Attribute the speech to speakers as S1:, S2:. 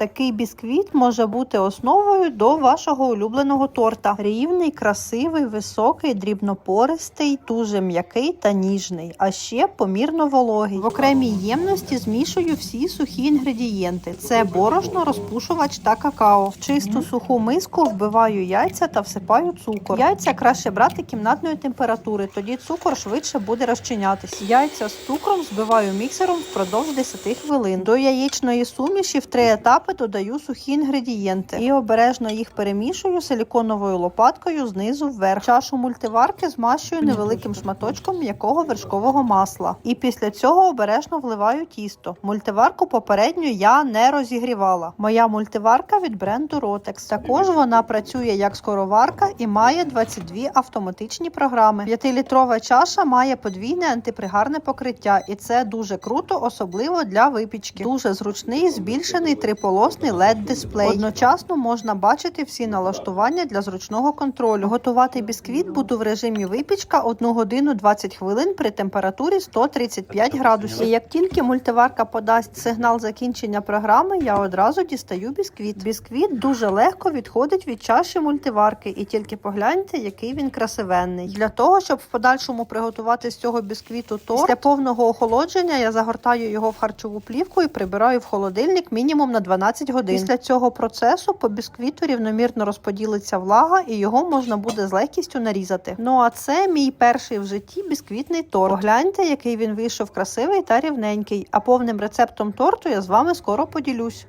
S1: Такий бісквіт може бути основою до вашого улюбленого торта. Рівний, красивий, високий, дрібнопористий, дуже м'який та ніжний, а ще помірно вологий. В окремій ємності змішую всі сухі інгредієнти: це борошно, розпушувач та какао. В чисту суху миску вбиваю яйця та всипаю цукор. Яйця краще брати кімнатної температури, тоді цукор швидше буде розчинятись. Яйця з цукром збиваю міксером впродовж 10 хвилин. До яєчної суміші в три етапи додаю сухі інгредієнти і обережно їх перемішую силіконовою лопаткою знизу вверх. Чашу мультиварки змащую невеликим шматочком м'якого вершкового масла. І після цього обережно вливаю тісто. Мультиварку попередньо я не розігрівала. Моя мультиварка від бренду Rotex. Також вона працює як скороварка і має 22 автоматичні програми. 5-літрова чаша має подвійне антипригарне покриття, і це дуже круто, особливо для випічки. Дуже зручний, збільшений триполосний led дисплей. Одночасно можна бачити всі налаштування для зручного контролю. Готувати бісквіт буду в режимі випічка 1 годину 20 хвилин при температурі 135 градусів. Як тільки мультиварка подасть сигнал закінчення програми, я одразу дістаю бісквіт. Бісквіт дуже легко відходить від чаші мультиварки, і тільки погляньте, який він красивенний. Для того, щоб в подальшому приготувати з цього бісквіту торт, після повного охолодження я загортаю його в харчову плівку і прибираю в холодильник мінімум на 12 годин. Після цього процесу по бісквіту рівномірно розподілиться влага, і його можна буде з легкістю нарізати. Ну а це мій перший в житті бісквітний торт. Погляньте, який він вийшов красивий та рівненький. А повним рецептом торту я з вами скоро поділюсь.